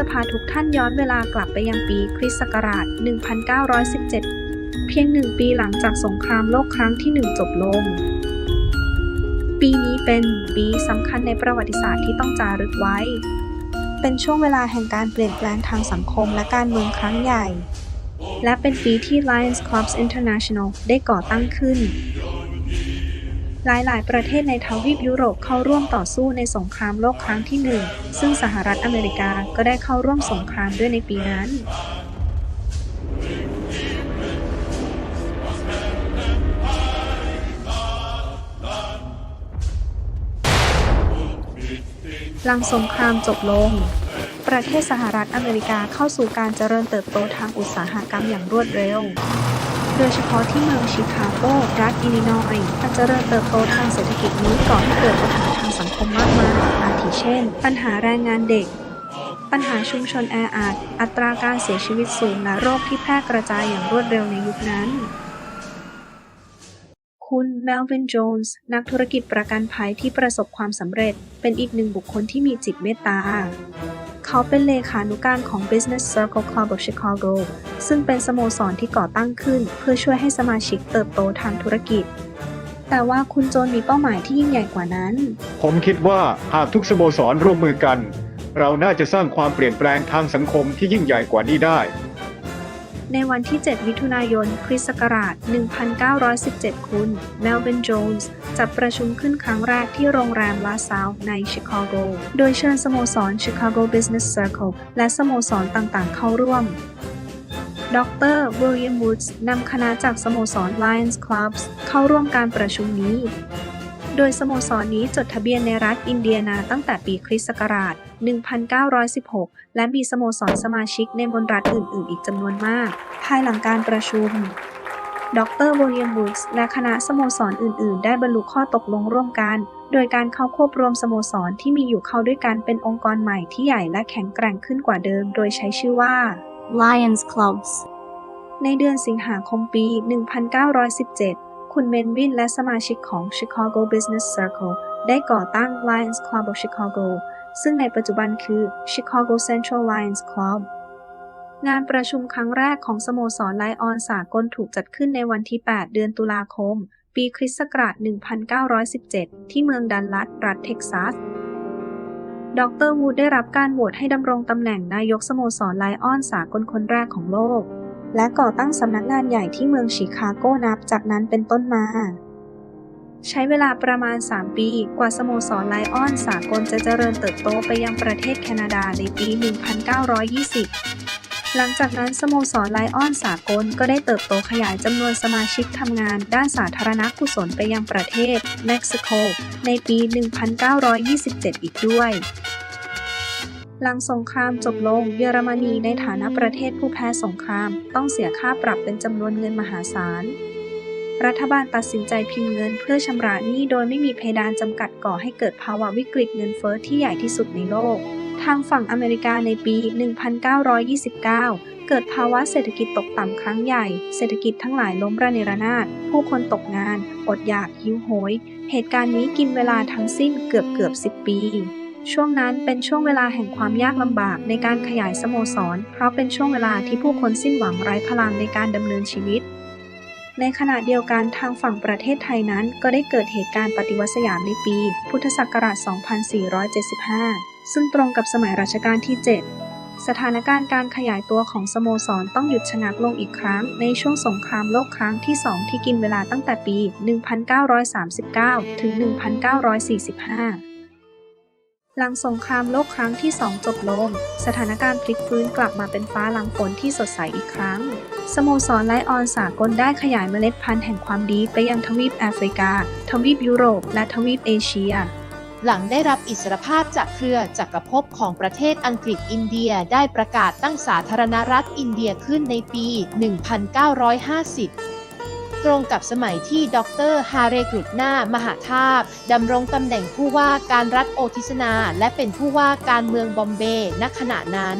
จะพาทุกท่านย้อนเวลากลับไปยังปีคริสต์ศักราช 1917 เพียงหนึ่งปีหลังจากสงครามโลกครั้งที่หนึ่งจบลง ปีนี้เป็นปีสำคัญในประวัติศาสตร์ที่ต้องจารึกไว้ เป็นช่วงเวลาแห่งการเปลี่ยนแปลงทางสังคมและการเมืองครั้งใหญ่ และเป็นปีที่ Lions Clubs International ได้ก่อตั้งขึ้น หลายๆ ประเทศในทวีปยุโรปเข้าร่วมต่อสู้ในสงครามโลกครั้งที่หนึ่ง ซึ่งสหรัฐอเมริกาก็ได้เข้าร่วมสงครามด้วยในปีนั้นหลังสงครามจบลง ประเทศสหรัฐอเมริกาเข้าสู่การเจริญเติบโตทางอุตสาหกรรมอย่างรวดเร็ว ดยเฉพาะที่เมืองชิคาโก รัฐอิลลินอยส์การเจริญเติบโตทางเศรษฐกิจนี้ก่อให้เกิดปัญหาทางสังคมมากมายอาทิเช่น ปัญหาแรงงานเด็ก ปัญหาชุมชนแออัด อัตราการเสียชีวิตสูงและโรคที่แพร่กระจายอย่างรวดเร็วในยุคนั้นคุณเมลวิน โจนส์ นักธุรกิจประกันภัยที่ประสบความสำเร็จ เป็นอีกหนึ่งบุคคลที่มีจิตเมตตา เขาเป็นเลขานุการของ Business Circle Club of Chicago ซึ่งเป็นสโมสรที่ก่อตั้งขึ้น เพื่อช่วยให้สมาชิกเติบโตทางธุรกิจ แต่ว่าคุณโจนมีเป้าหมายที่ยิ่งใหญ่กว่านั้น ผมคิดว่าหากทุกสโมสรร่วมมือกัน เราน่าจะสร้างความเปลี่ยนแปลงทางสังคมที่ยิ่งใหญ่กว่านี้ได้ ในวันที่ 7 มิถุนายน คริสต์ศักราช 1917 คุณ เมลวินโจนส์จัดประชุมขึ้นครั้งแรกที่โรงแรมลาซาวในชิคาโก โดยเชิญสโมสร Chicago Business Circle และสโมสรต่างๆ เข้าร่วมดรวิลเลียมวูดส์นำคณะจากสโมสร Lions Clubs เข้าร่วมการประชุมนี้ โดยสโมสรนี้จดทะเบียนในรัฐอินเดียนาตั้งแต่ปีคริสต์ศักราช 1916 และมีสโมสรสมาชิกในมณฑลอื่น ๆ อีกจำนวนมาก ภายหลังการประชุม ดรวิลเลียมวูดส์และคณะสโมสรอื่น ๆ ได้บรรลุข้อตกลงร่วมกัน โดยการเข้าควบรวมสโมสรที่มีอยู่เข้าด้วยกันเป็นองค์กรใหม่ที่ใหญ่และแข็งแกร่งขึ้นกว่าเดิม โดยใช้ชื่อว่า Lions Clubs ในเดือนสิงหาคมปี 1917 คุณเมนวินและสมาชิกของ Chicago Business Circle ได้ก่อตั้ง Lions Club of Chicago ซึ่งในปัจจุบันคือ Chicago Central Lions Club งานประชุมครั้งแรกของสโมสรไลออนสากลถูกจัดขึ้นในวันที่ 8 เดือนตุลาคม ปีคริสต์ศักราช 1917 ที่เมืองดันลัส รัฐเท็กซัส ดรวูดได้รับการโหวตให้ดำรงตำแหน่งนายกสโมสรไลออนสากลคนแรกของโลก และก่อตั้งสำนักงานใหญ่ที่เมืองชิคาโกนับจากนั้นเป็นต้นมา ใช้เวลาประมาณ 3 ปีกว่าสโมสรไลออนสากลจะเจริญเติบโตไปยังประเทศแคนาดาในปี 1920 หลังจากนั้นสโมสรไลออนสากลก็ได้เติบโตขยายจำนวนสมาชิกทำงานด้านสาธารณกุศลไปยังประเทศเม็กซิโกในปี 1927 อีกด้วยหลังสงครามจบลงเยอรมนีในฐานะประเทศผู้แพ้สงคราม ต้องเสียค่าปรับเป็นจำนวนเงินมหาศาล รัฐบาลตัดสินใจพิมพ์เงินเพื่อชำระหนี้โดยไม่มีเพดานจำกัดก่อให้เกิดภาวะวิกฤตเงินเฟ้อที่ใหญ่ที่สุดในโลก ทางฝั่งอเมริกาในปี 1929 เกิดภาวะเศรษฐกิจตกต่ำครั้งใหญ่ เศรษฐกิจทั้งหลายล้มระเนระนาด ผู้คนตกงาน อดอยากหิวโหย เหตุการณ์นี้กินเวลาทั้งสิ้นเกือบเกือบ10 ปีช่วงนั้นเป็นช่วงเวลาแห่งความยากลำบากในการขยายสโมสร เพราะเป็นช่วงเวลาที่ผู้คนสิ้นหวังไร้พลังในการดำเนินชีวิต ในขณะเดียวกันทางฝั่งประเทศไทยนั้น ก็ได้เกิดเหตุการณ์ปฏิวัติสยามในปี พุทธศักราช 2475 ซึ่งตรงกับสมัยรัชกาลที่ 7 สถานการณ์การขยายตัวของสโมสรต้องหยุดชะงักลงอีกครั้ง ในช่วงสงครามโลกครั้งที่ 2 ที่กินเวลาตั้งแต่ปี 1939 ถึง 1945 หลังสงครามโลกครั้งที่ 2 จบลง สถานการณ์พลิกฟื้นกลับมาเป็นฟ้าหลังฝนที่สดใสอีกครั้ง สโมสรไลออนสากลได้ขยายเมล็ดพันธุ์แห่งความดีไปยังทวีปแอฟริกา ทวีปยุโรป และทวีปเอเชีย หลังได้รับอิสรภาพจากเครือจักรภพของประเทศอังกฤษอินเดียได้ประกาศตั้งสาธารณรัฐอินเดียขึ้นในปี 1950 ตรงกับสมัยที่ดรฮาเรกรุดนามหาทาบดำรงตำแหน่งผู้ว่าการรัฐโอทิสนา และเป็นผู้ว่าการเมืองบอมเบย์ณขณะนั้น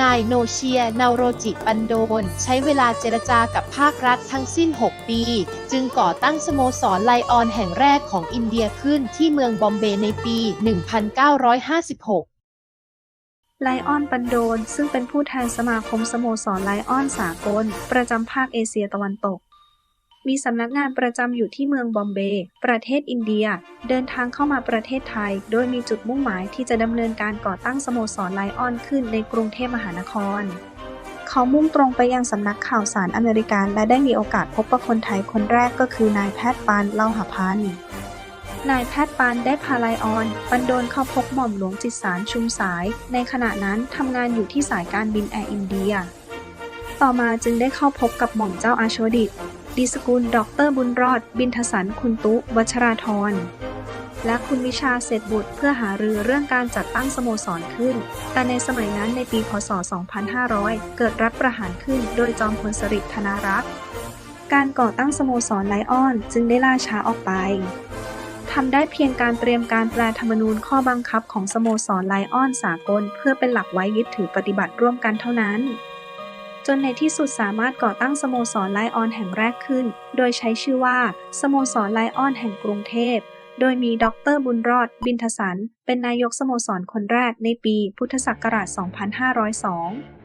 นายโนเชียนาโรจิปันโดน ใช้เวลาเจรจากับภาครัฐทั้งสิ้น 6 ปี จึงก่อตั้งสโมสรไลออนแห่งแรกของอินเดียขึ้นที่เมืองบอมเบย์ในปี 1956 ไลออนปันโดน ซึ่งเป็นผู้แทนสมาคมสโมสรไลออนสากล ประจำภาคเอเชียตะวันตก มีสำนักงานประจำอยู่ที่เมืองบอมเบย์ประเทศอินเดีย เดินทางเข้ามาประเทศไทย โดยมีจุดมุ่งหมายที่จะดำเนินการก่อตั้งสโมสรไลออนขึ้นในกรุงเทพมหานคร เขามุ่งตรงไปยังสำนักข่าวสารอเมริกัน และได้มีโอกาสพบกับคนไทยคนแรกก็คือนายแพทย์ปานเล่าหพันธ์นายแพทย์ปานได้พาไลออนปันโดนเข้าพบหม่อมหลวงจิตสารชุมสาย ในขณะนั้นทำงานอยู่ที่สายการบินแอร์อินเดีย ต่อมาจึงได้เข้าพบกับหม่อมเจ้าอาโชดิต ดิสกุลดอกเตอรบุญรอด บินทสัน คุณตุ วัชราธร และคุณวิชาเศรษบุตรเพื่อหารือเรื่องการจัดตั้งสโมสรขึ้น แต่ในสมัยนั้นในปี พศ 2500 เกิดรัฐประหารขึ้นโดยจอมพลสฤษดิ์ธนารักษ์ การก่อตั้งสโมสรไลออนจึงได้ล่าช้าออกไปทำได้เพียงการเตรียมการแปลธรรมนูญข้อบังคับของสโมสรไลออนสากล เพื่อเป็นหลักไว้ยึดถือปฏิบัติร่วมกันเท่านั้น จนในที่สุดสามารถก่อตั้งสโมสรไลออนแห่งแรกขึ้น โดยใช้ชื่อว่า สโมสรไลออนแห่งกรุงเทพ โดยมีดรบุญรอด บินทสัน เป็นนายกสโมสรคนแรกในปีพุทธศักราช 2502